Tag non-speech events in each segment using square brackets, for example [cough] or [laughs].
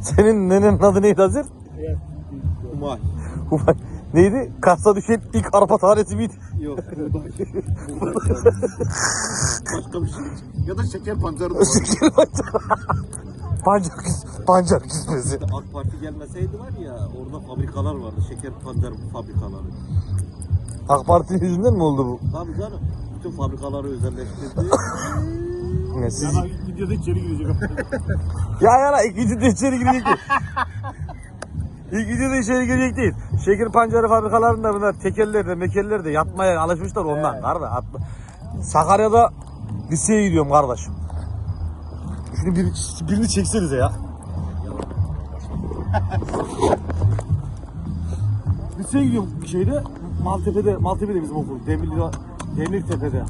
Senin nenenin adı neydi Hazır? Umay. Ufak. Neydi? Kars'a düşen ilk arpa tanesi miydi? Yok. Başka bir şey. Ya da şeker pancarı da var. pancar, küs- pancar küsmesi. AK Parti gelmeseydi var ya orada fabrikalar vardı. Şeker pancar fabrikaları. AK Parti'nin yüzünden mi oldu bu? Tabii canım. Bütün fabrikaları özelleştirdi. [laughs] Ya siz... videoda içeri girecek. [laughs] Ya ya la ilk videoda içeri girecek değil. İlk videoda içeri girecek değil. Şeker pancarı fabrikalarında bunlar tekerlerde mekerlerde yatmaya alışmışlar ondan. Kardeş atma. Sakarya'da liseye gidiyorum kardeşim. Şunu bir, birini çeksenize ya. [laughs] liseye gidiyorum şeyde Maltepe'de Maltepe'de bizim okul. Demir Demirtepe'de.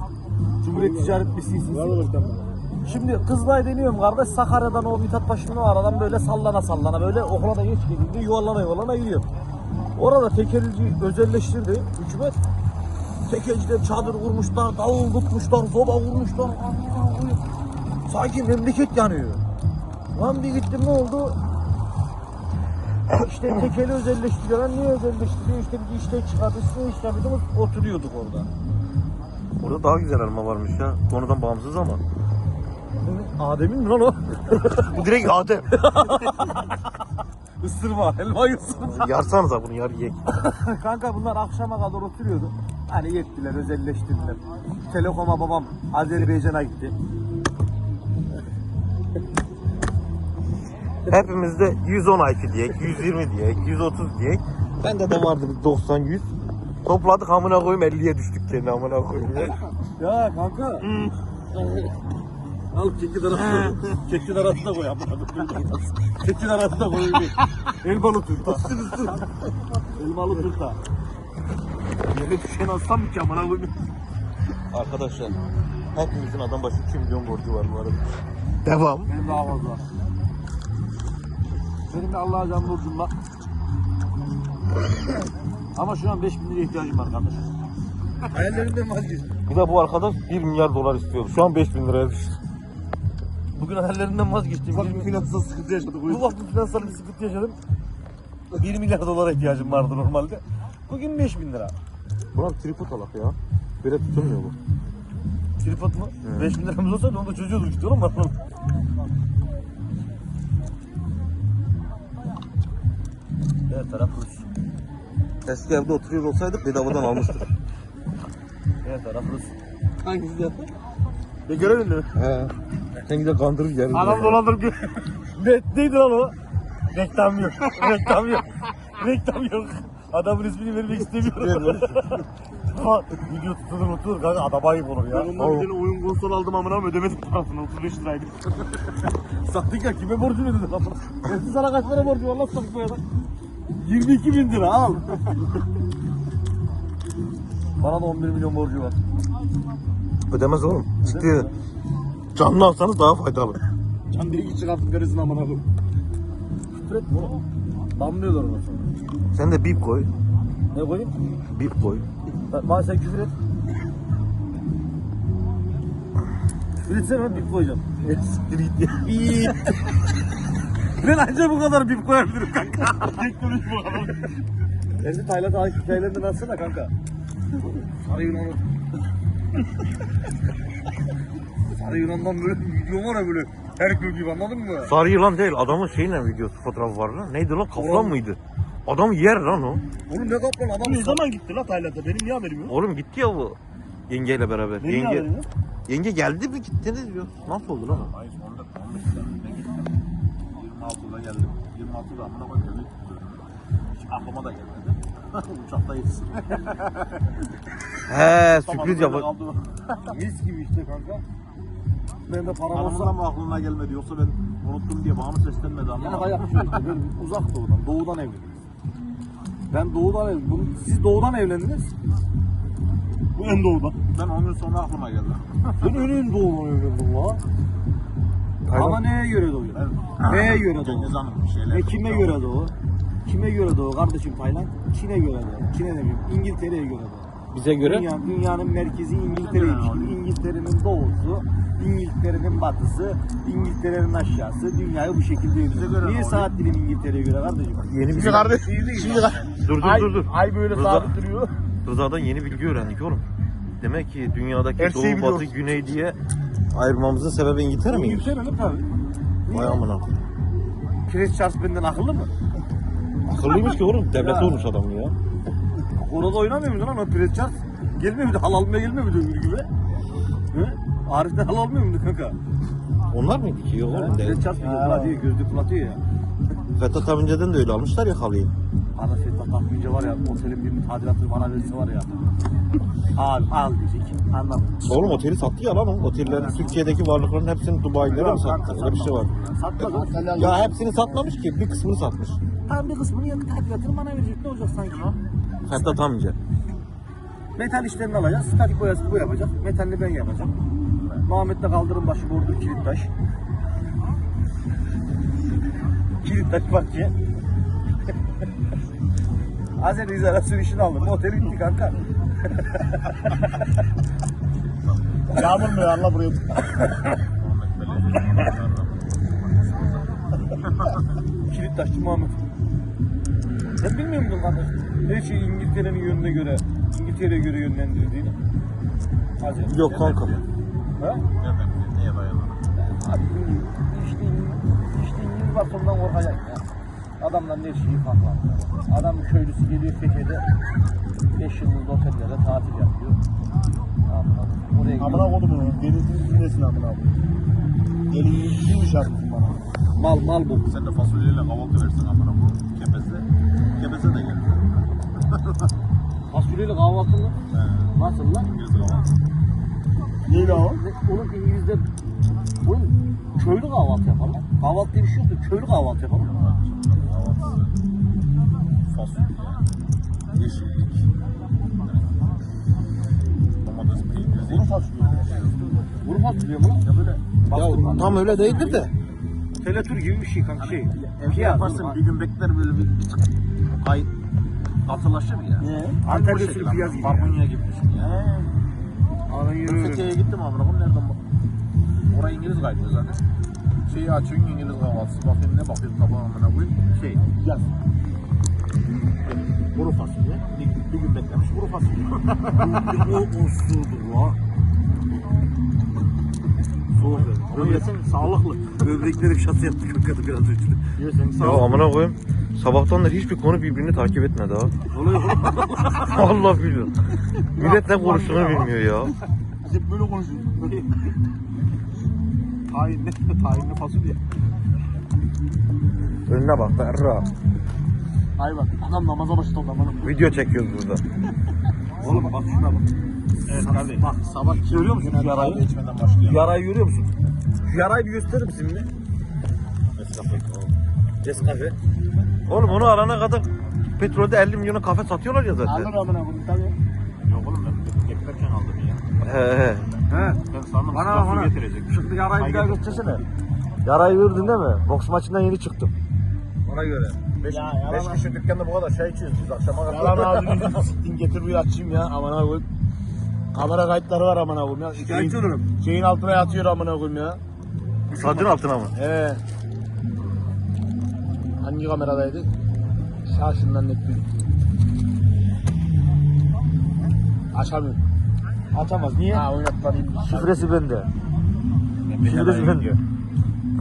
Cumhuriyet Ticaret Lisesi'nde. Şimdi kızlay deniyorum kardeş Sakarya'dan o Mithat Paşa'nın aradan böyle sallana sallana böyle okula da geç gelindi yuvarlana yuvarlana gidiyorum. Orada tekelci özelleştirdi hükümet. Tekelciler çadır kurmuşlar, davul tutmuşlar. Aman Allah'ım. Sanki memleket yanıyor. Lan bir gittim ne oldu? İşte tekeli özelleştiriyorlar. Niye özelleştiriyor? İşte bir işte çıkardı. Size işte bir oturuyorduk orada. Orada daha güzel elma varmış ya. Konudan bağımsız ama. Adem'in mi lan o? [laughs] Bu direkt Adem. [laughs] Isırma, elmayı ısırma. Yarsanıza bunu yar yiyek. [laughs] Kanka bunlar akşama kadar oturuyordu. Hani yettiler, özelleştirdiler. Telekom'a babam Azerbaycan'a gitti. Hepimizde 110 IQ diyek, 120 diyek, 130 diyek. Bende de vardı bir 90 100. Topladık amına koyayım 50'ye düştük kendi amına koyayım. ya. Ya kanka. Al kekin arasına Kekin arasına koy Kekin arasına koy. Elmalı turta. Elmalı turta. Yere düşen alsam mı ki amına koyayım? Arkadaşlar hepimizin adam başı 2 milyon borcu var bu arada. Devam. Benim daha fazla. Benim de Allah'a can borcum var. Ama şu an 5000 liraya ihtiyacım var kardeşim. Hayallerimden vazgeçtim. Bir de bu arkadaş 1 milyar dolar istiyordu. Şu an 5000 liraya düştü. Bugün hayallerimden vazgeçtim. Bak 20 bir finansal sıkıntı yaşadık. Bu vakit finansal bir sıkıntı yaşadım. 1 milyar dolara ihtiyacım vardı normalde. Bugün 5000 lira. Burak tripod alak ya. Böyle tutamıyor bu. Tripod mu? 5000 liramız olsaydı onu da çözüyorduk işte oğlum. [laughs] Evet taraf Rus. Eski evde oturuyor olsaydık bedavadan almıştık. Evet taraf Rus. Hangisi yaptı? Ne görelim mi? He. Sen güzel kandırır yerin. Adam dolandırıp [laughs] ne, neydi lan o? Reklam yok. [laughs] Reklam yok. Reklam yok. Adamın ismini vermek istemiyorum. Ha, [laughs] Video tutulur otur kanka adam ayıp olur ya. Ben ondan bir tane oyun konsol aldım amına ama ödemedim parasını 35 liraydı. Sattık ya kime borcunu ödedin lan? Hepsi sana kaç para borcu var lan sattık bu ya lan? 22 bin lira al. Bana da 11 milyon borcu var. Ödemez oğlum. Ciddi. Canlı alsanız daha faydalı. Can biri git çıkartıp verirsin amına koyayım. Küfür etme oğlum. Damlıyorlar ona sonra. Sen de bip koy. Ne koyayım? Bip koy. Bak Bana sen küfür et. Küfür etsene bip koyacağım. Siktir git ya. Bip. [laughs] ben ancak bu kadar bip koyabilirim kanka. Teknoloji bu kadar. Kendi Tayland hikayelerinden alsana kanka. Sarı Yunan'ı. Sarı Yunan'dan böyle bir video var ya böyle. Herkül gibi anladın mı? Sarı yılan değil. Adamın şeyle videosu fotoğrafı var lan. Neydi lan? Kaplan mıydı? Adam yer lan o. Oğlum ne kaplan adam. Ne zaman gitti la Tayland'a? Benim niye haberim yok? Oğlum gitti ya bu. Yengeyle beraber. Benim niye Yenge, yok? yenge geldi mi gittiniz diyor. Nasıl oldu lan? o? Hayır 14 15 lira. Ben gittim. 26'da geldim. 26'da amına koyayım demek. Hiç aklıma da gelmedi. [laughs] Uçakta yetişsin. He sürpriz yap. Mis gibi işte kanka. Ben de param Hanımın olsa mı aklına gelmedi yoksa ben unuttum diye bana mı seslenmedi ama. Yani bayağı şey böyle uzak doğudan, doğudan evlendiniz. Ben doğudan evlendim. Bunu, siz doğudan evlendiniz. Bu en doğuda. Ben 10 gün sonra aklıma geldi. [laughs] Ben önün doğudan evlendim la. Ama neye göre doğuyor? Neye göre doğuyor? Cengiz Hanım bir şeyler. Ne kime göre doğu? Kime göre doğu kardeşim Tayland? Çin'e göre doğu. Çin'e demeyeyim. İngiltere'ye göre doğu. Bize Dünya, dünyanın merkezi İngiltere'ymiş. Ne? İngiltere'nin doğusu İngiltere'nin batısı, İngiltere'nin aşağısı, dünyayı bu şekilde yürüyor. Niye saat dilimi İngiltere'ye göre kardeşim? Yeni bir Şimdi kardeş, şimdi Dur dur ay, dur dur. ay böyle Rıza- sabit duruyor. Rıza'dan yeni bilgi öğrendik oğlum. Demek ki dünyadaki Her şeyi doğu batı güney diye ayırmamızın sebebi İngiltere miymiş? İngiltere'nin tabii. Vay amına. Chris Charles benden akıllı mı? Akıllıymış ki oğlum. Devlet olmuş adam ya. Orada oynamıyor muydun lan o Chris Charles? Gelmiyor muydu? Hal almaya gelmiyor muydu ömür gibi? He? Arif'ten hal almıyor muydu kanka? Onlar mıydı ki? Yok oğlum. Değil. Charles bir fırlatıyor, gözlü fırlatıyor ya. Fethat Amince'den de öyle almışlar ya halıyı. Ana Fethat Akmince var ya, otelin birinin tadilatını bana verirse var ya. Al, al diyecek. Anladın. Oğlum oteli sattı ya lan o. Otellerin Türkiye'deki varlıkların hepsini Dubai'lere mi sattı? Öyle bir şey var. Satmaz. Ya hepsini satmamış ki. Bir kısmını satmış. Tam bir kısmını yanı tadilatını bana verecek. Ne olacak sanki? Fethat Amince. Metal işlerini alacağız. Statik boyası bu yapacak. Metalini ben yapacağım. Muhammed'de kaldırım başı bordur kilit taş. kilit taş bak ki. [laughs] Azeri izolasyon işini aldım. Otel gitti kanka. [laughs] Yağmur mu Allah buraya? [laughs] Kilit taşçı Muhammed. Sen bilmiyor musun kardeş? Her şeyi İngiltere'nin yönüne göre, İngiltere'ye göre yönlendirdiğini. Azeri. Yok kanka. Ha? Nereden? Neye dayalı? Abi işte işte İngiliz korkacak ya. Adamların her şeyi farklı. Adam köylüsü geliyor Fethiye'de 5 yıldızlı otellerde tatil yapıyor. Anladım. Oraya Amına gidiyor. koydum onu. Denizin üstüne amına koydum. Elini kimmiş artık bana. Mal mal bu. Sen de fasulyeyle kahvaltı versin amına bu kepeze. Kepeze de gel. Fasulyeyle kahvaltı mı? He. Nasıl lan? İngiliz kahvaltı. Neyle o? Oğlum İngilizler oğlum köylü kahvaltı yaparlar. Kahvaltı diye bir şey yoktu. Köylü kahvaltı yaparlar. Kahvaltısı. Fasulye. Yeşillik. Domates, peynir, zeytin. fasulye. Bunu fasulye mi? Ya böyle bastırma. tam öyle değildir de. Telatür gibi bir şey kanka şey. Evde Şey yaparsın bir gün bekler böyle bir, bir tık kay katılaşır ya. Ne? Antalya bu sürü piyaz gibi. Barbunya gibi düşün ya. Ana Ben yürü. Fethiye'ye gittim amına koyayım nereden bak. Oraya İngiliz kaynıyor zaten. Şeyi açıyorsun İngiliz kahvaltısı. Bakayım ne bakayım tabağa amına koyayım. Şey yaz. Kuru fasulye. Bir, bir gün beklemiş kuru fasulye. o usuldur la. Soğuk. Onu yesin sağlıklı. Böbrekleri şatı yaptı kanka biraz önce. Yesin Ya sağlıklı. amına koyayım. Sabahtandır hiçbir konu birbirini takip etmedi ha. [laughs] Allah biliyor. Millet ne konuştuğunu bilmiyor ya. Hep böyle konuşuyor. Tayinli, tayinli fasulye. Önüne bak berra. Ay bak adam namaza başladı amına. Video çekiyoruz burada. Oğlum bak şuna bak. Evet kardeşim. Bak sabah Görüyor musun şu yarayı? Yarayı görüyor musun? Şu yarayı bir gösterir misin bir? Nescafe. Oğlum onu alana kadar petrolde 50 milyona kafe satıyorlar ya zaten. Alır amına koyayım tabii. Yok oğlum ben geçerken aldım ya. He he. He. Ben sandım Bana bana. getirecek. Şu yarayı bir daha göstersene. Yarayı gördün değil mi? Boks maçından yeni çıktım. Ona göre. Beş, Ya, beş yalan- kişi dükkanda bu kadar çay içiyoruz biz akşama kadar. Yalan ağzını [laughs] siktin getir bir açayım ya amına koyayım. Kamera kayıtları var amına koyayım ya. Şikayetçi Şeyin- olurum. Şeyin altına yatıyor amına koyayım ya. Sadın altına mı? He. Hangi kameradaydı? Sağ şundan net bir. Açamıyorum. Atamaz. Niye? Ha oynatmalıyım. Şifresi bende. Şifresi bende.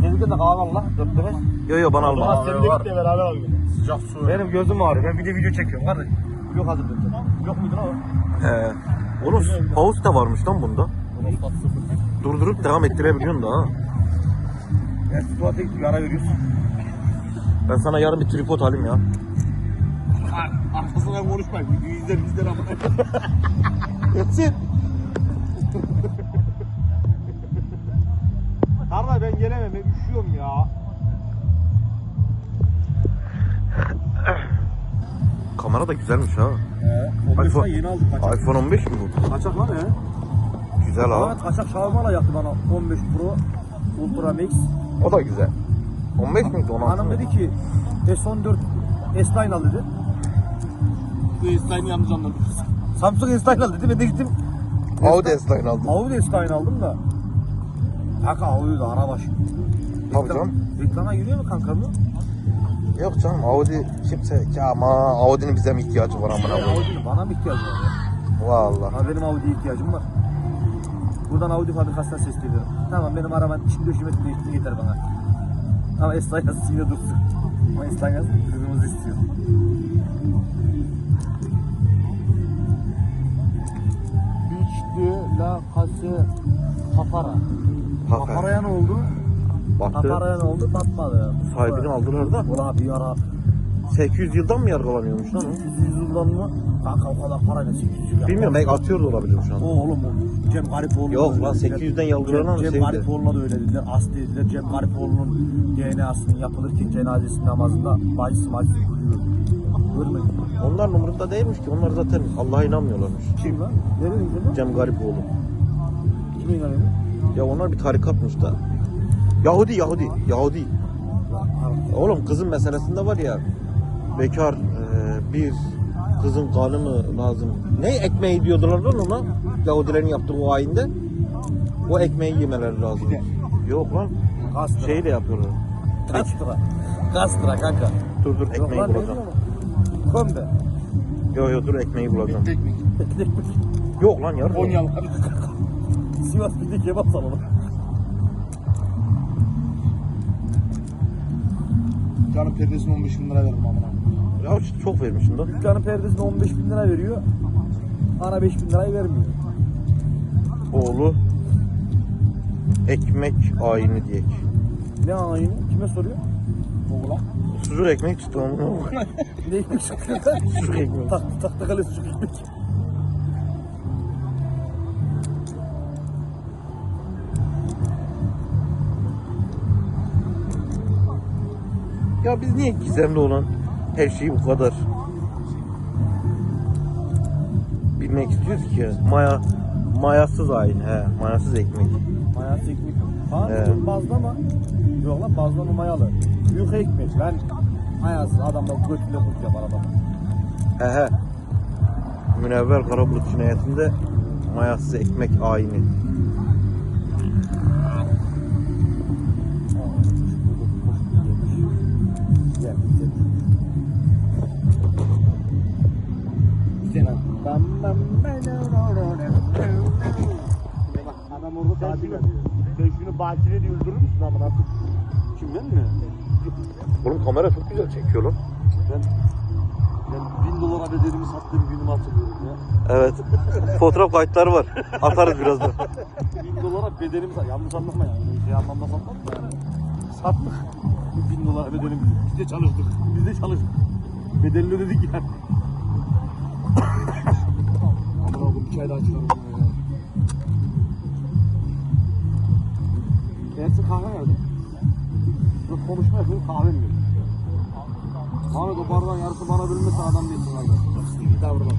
Dedikten de kahve lan. Dört beş. Yo yo bana alma. Sen de git de beraber al. Sıcak su. Benim gözüm ağrıyor. Ben bir de video çekiyorum kardeş. Yok hazır dedi. Yok muydun o? He. Oğlum pause da varmış lan bunda. Durdurup devam ettirebiliyorsun da ha. Ya siz tuvalete yara veriyorsun. Ben sana yarın bir tripod alayım ya. Arkasından konuşmayın. Videoyu izler izler ama. Yetsin. Kardeş ben gelemem. Ben üşüyorum ya. Kamera da güzelmiş ha. He. iPhone- yeni aldım kaçak. iPhone 15 mi bu? Kaçak lan he. Güzel ha. Evet kaçak şavmalı yaptı bana 15 Pro Ultra Max. O da güzel. 15 miydi 16 Hanım dedi ki S14 S9 al dedi. Bu İslam'ı yanlış anladım. Samsung S9 al dedi. Ben de gittim Audi S-Line aldım. Audi S9 aldım da. Kanka Audi'de arabaş. Tabii canım. Reklama giriyor mu kanka bu? Yok canım Audi kimse ya ama Audi'nin bize mi ihtiyacı var amına koyayım? Audi'nin bana mı ihtiyacı var ya? Vallahi. Ha, benim Audi'ye ihtiyacım var. Buradan Audi fabrikasına sesleniyorum. Tamam benim içini döşemesi değişti yeter bana. Ama Eslan yazısı yine dursun. Ama Eslan yazısı kırmızı istiyor. Beach de la Case Papara. Papara'ya ne oldu? Baktı. Papara'ya ne oldu? Batmadı. Sahibini aldılar da. Ulan bir ara 800 yıldan mı yargılanıyormuş lan o? 800 yıldan mı? Kanka o kadar parayla 800 yıl. Bilmiyorum belki atıyor da olabilir şu O an. oğlum o. Cem Garipoğlu. Yok lan 800'den yargılanan Cem, Cem şeydi. Garipoğlu'na da öyle dediler. As dediler. Cem Garipoğlu'nun DNA'sının yapılırken cenazesi namazında bacısı bacısı duruyor. Görmedin mi? Onların umurunda değilmiş ki. Onlar zaten Allah'a inanmıyorlarmış. Kim lan? Nereye gidiyorsun? Cem Garipoğlu. Kime inanıyor? Ya onlar bir tarikatmış da. Yahudi, Yahudi, Yahudi. Oğlum kızın meselesinde var ya. Bekar e, bir kızın kanı mı lazım? Ne ekmeği diyordular lan ona? Yahudilerin yaptığı o ayinde. O ekmeği yemeleri lazım. Yok lan. Kastra. Şeyi de yapıyorlar. Kastra. Kastra kanka. Dur dur ekmeği bulacağım. Kombe. Yok yok dur ekmeği bulacağım. Teknik. [laughs] Yok lan yarın. Konyalı. [laughs] Sivas bir de kebap salonu. Canım perdesini 15 bin lira veririm amına. Ya çok vermişsin lan. Dükkanın perdesine 15 bin lira veriyor. Ana 5 bin lirayı vermiyor. Oğlu ekmek ayini diyek. Ne anayını? Kime soruyor? Oğlan. Sucuk ekmek tuttu ama. Ne ekmek çıkıyor? Sucuk ekmek. Tak, tahta kale sucuk ekmek. Ya biz niye gizemli olan her şeyi bu kadar bilmek istiyoruz ki? Maya, mayasız ayin he, mayasız ekmek. Mayası ekmek. Ha, Evet. bazlama. Yok lan bazlama mayalı. Büyük ekmek. Ben mayasız adamla götüyle kurt yapar adam. He he. Münevver Karabulut cinayetinde mayasız ekmek ayini. Bam, Bak adam orada tatil ediyor. Sen şunu bakire diye öldürür müsün amına? Kim ben mi? Oğlum kamera çok güzel çekiyor lan. Ben ben bin dolara bedelimi sattığım günümü hatırlıyorum ya. Evet. Fotoğraf kayıtları var. Atarız birazdan. bin dolara bedelimi sattım. Yanlış anlama yani. Şey anlamda satmadım da yani. Sattık. bin dolara bedelimi. Biz de çalıştık. Biz de çalıştık. Bedelini ödedik yani. Bir çay daha çıkarım. Ersin kahve nerede? Yok konuşma yapıyor kahve mi? Ahmet o bardağın yarısı bana bölünmese adam değilsin kardeş. Bir daha buradan.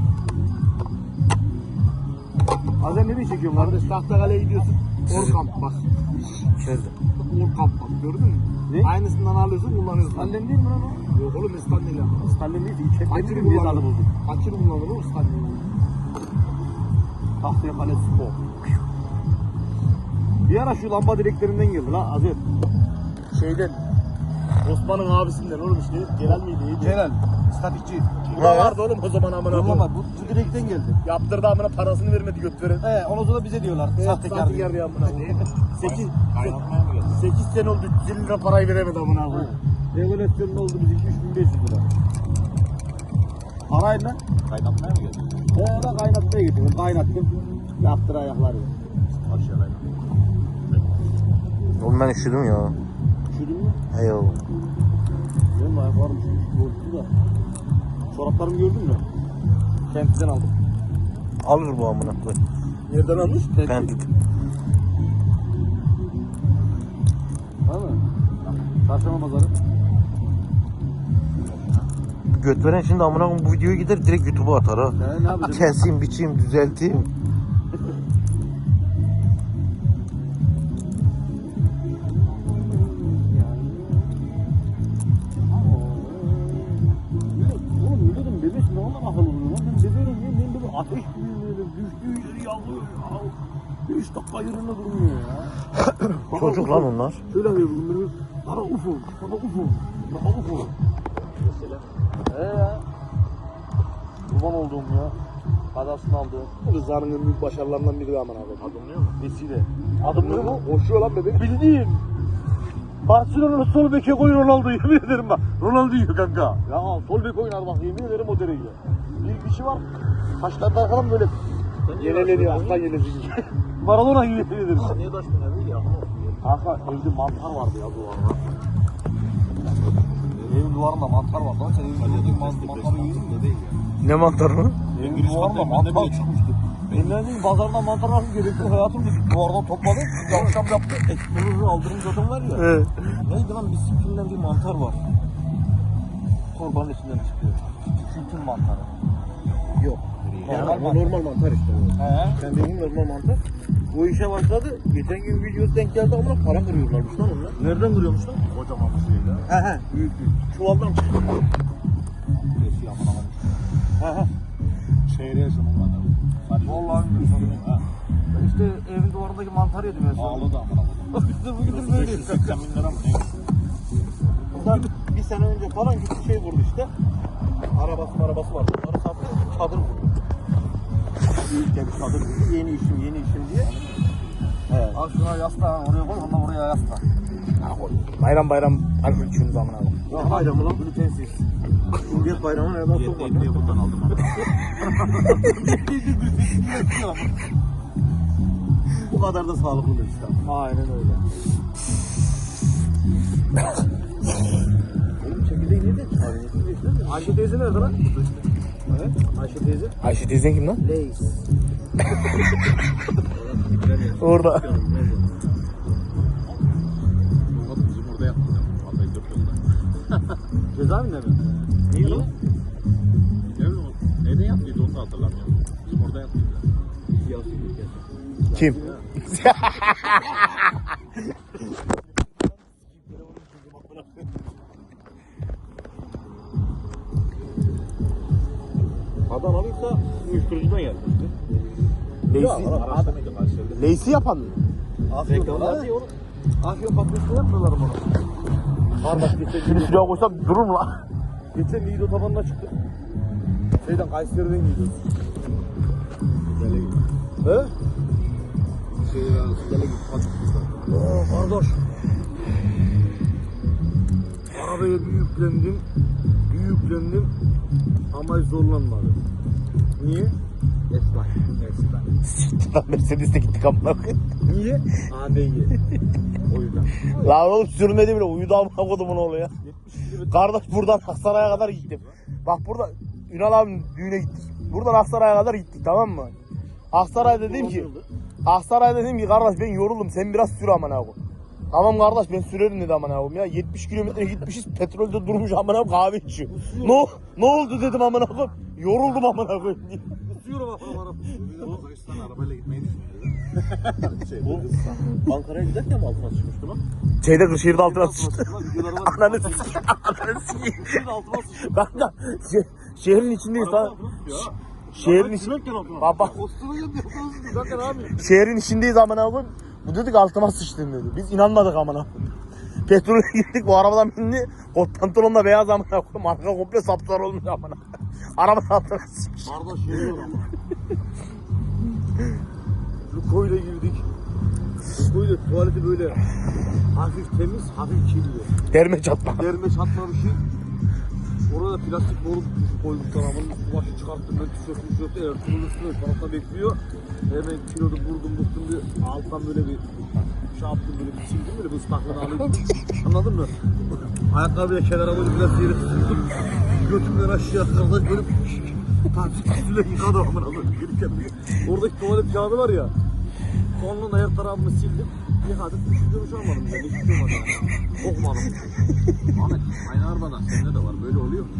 Azem nereye çekiyorsun kardeş? Kardeş Tahtakale'ye gidiyorsun. Orkamp bak. İçeride. Orkamp bak gördün mü? Ne? Aynısından alıyorsun kullanıyorsun. Stalin değil mi lan o? Yok oğlum ya. Stalin değil de içeride Kaçını değil mi? Niye tadı kullanıyor? Bozuk? Kaçını kullanıyor oğlum İstanbul? Tahtaya kale spor. Bir ara şu lamba direklerinden geldi la Azem. Şeyden. Osman'ın abisinden oğlum işte. Celal miydi? Neydi? Celal, statikçi. Bu da vardı oğlum o zaman amına Yollama koyayım. bu, bu direkten geldi. Yaptırdı amına parasını vermedi göt veren. He ondan sonra bize diyorlar sahtekar diye. Sahtekar diye amına koyayım. 8 Kaynatmaya mı geldi? 8 sene oldu 350 lira parayı veremedi amına koyayım. Regülasyonun oldu biz 2-3500 lira. Parayla. Kaynatmaya mı geldi? He ben kaynatmaya getirdim. Kaynattım. Yaptır ayakları. Aşağıya. Oğlum ben üşüdüm ya. Üşüdün mü? Eyvallah. Benim ayaklarım. Korktu da. Çoraplarımı gördün mü? Kentiden aldım. Alır bu amına koy. Nereden almış? Ben Değil mi? Çarşamba pazarı. Göt veren şimdi amına koyayım bu videoyu gider direkt YouTube'a atar ha. Yani ne yapacağım? Keseyim, biçeyim, düzelteyim. Ne ateş böyle düştüğü yeri yakıyor ya. Üç dakika yerinde durmuyor ya. Çocuk lan onlar. Şöyle yapıyor benim. Baba ufo. Baba ufo. Baba ufo. He ya. Kurban olduğum ya. Kadasını aldı. Rıza'nın en büyük başarılarından biri aman abi. Adımlıyor mu? Vesile. Adımlıyor mu? Koşuyor lan bebek. Bildiğin. Barcelona'nın sol beke koy Ronaldo yemin ederim bak. Ronaldo yiyor kanka. Ya sol bek oynar bak yemin ederim o derece. Bir kişi var. Taşlarda arkadan böyle Yenileniyor aslan. Maradona gibi yemin ederim. Niye taşkın evi yakın olsun. Kanka evde mantar vardı ya duvarda. Evin duvarında mantar vardı. Lan sen evin duvarındaki man- mantarı yedin mi? değil ya. Ne mantarı mı? Evin duvarında ben mantar çıkmıştı. Ben ne diyeyim pazardan mantar nasıl gerekli hayatım dedik. Duvardan topladım. Akşam yaptı. Ekmeğini aldığım zaten var ya. Evet. Neydi lan bizimkinden bir mantar var. Torbanın içinden çıkıyor. Kültür mantarı. Yok. Normal Yani mantar. normal mantar işte. He. Sen dediğin normal mantar. Bu işe başladı. Geçen gün videosu denk geldi ama para kırıyorlarmış lan onlar. Nereden kırıyormuş lan? Kocaman bir şeyle. He he. Büyük büyük. Çuvaldan çıktı. Eski amına koymuş. He he. Şehre abi. Sadece Vallahi bilmiyorum. İşte evin duvarındaki mantar yedim ben sonra. Ağlı da amına koymuş. [laughs] De bugün böyleyiz. 580 bin lira mı ne? Bir sene önce falan gitti şey vurdu işte. Arabası arabası vardı. Onları sattı. Çadır vurdu. Büyükçe bir çadır. Yeni işim yeni işim diye. Evet. Al şuna yasla oraya koy ondan oraya yasla. Bayram bayram alkol içiyorsunuz aman abi. Ya bayramı lan glutensiz. Cumhuriyet bayramı nereden Diyet sokmadı? değil diye buradan aldım abi. [laughs] Bu kadar da sağlıklı bir İslam. Aynen öyle. Oğlum çekirdeği niye de çıkarıyorsun? Ayşe teyze nerede lan? Evet. Ayşe teyze. Ayşe teyzen kim lan? Leys. Orada. Bizim orada yaptık. Vallahi dört yılda. Cezaevinde mi? Niye lan? Ne bileyim yaptıydı onu da hatırlamıyorum. Bizim orada yaptıydı. Kim? [laughs] Araçta mıydı karşıladı? Leysi yapan mı? Reklamlar diyor. Afyon patatesini yapmıyorlar bunu. Kardeş geçen Şimdi suya koysam durur mu lan? Geçen Niğde otobanına çıktık. Şeyden Kayseri'den gidiyoruz. He? Şey ya, gele git hadi. Oo kardeş. Arabaya bir yüklendim. Bir yüklendim. Ama hiç zorlanmadı. Niye? Esnaf. Esnaf. Lan Mercedes'te gittik amına koyayım. Niye? AMG. o yüzden. Lan oğlum sürmedi bile uyudu amına kodumun oğlu ya. Kardeş buradan Aksaray'a kadar gittim. Bak burada Ünal abinin düğüne gittik. Buradan Aksaray'a kadar gittik tamam mı? Aksaray dedim ki Aksaray dedim ki kardeş ben yoruldum sen biraz sür amına koyayım. Tamam kardeş ben sürerim dedi amına koyayım ya. 70 kilometre gitmişiz petrolde durmuş amına koyayım kahve içiyor. ne, ne oldu dedim amına koyayım. Yoruldum amına koyayım diye. Tutuyorum arabanı. Bu Kayıstan arabayla gitmeyi düşünüyordu. [laughs] Şey, bu Ankara'ya giderken mi altına çıkmıştı lan? Şeyde Kırşehir'de altına sıçtı. Ananı sikeyim. Ananı sikeyim. Altına sıçtı. Kanka şe- şehrin içindeyiz tamam. Şehrin içi. Bak bak Ostura yapıyorsunuz. Zaten abi. şehrin içindeyiz amına koyayım. Bu dedik altıma sıçtın dedi. Biz inanmadık amına. Petrole [laughs] girdik bu arabadan bindi. Kot pantolonla beyaz amına koyayım. Arka komple sapsarı olmuş amına. Arabanın altına sıçmış. Kardeş var ama. Lukoyla girdik. Lukoyla tuvaleti böyle hafif temiz, hafif kirli. Derme çatma. Derme çatma bir şey. Orada plastik boru tarafının üstü başı çıkarttım ben tişörtü tişörtü Ertuğrul üstüne tarafta bekliyor. Hemen kilodu vurdum vurdum bir alttan böyle bir şey yaptım böyle bir sildim böyle bir ıslaklığını alayım. Anladın mı? Ayakkabıyla kenara böyle biraz yeri tuttum. Götümden aşağı kadar böyle [laughs] Tatil üstüne yıkadım amına koyayım gelirken bir. Oradaki tuvalet kağıdı var ya. Sonunun her tarafını sildim. Yıkadım. Düşündüğümü şey olmadım. Ben hiç şey olmadı. Okumadım. Ahmet aynı arabadan sende de var. Böyle oluyor mu?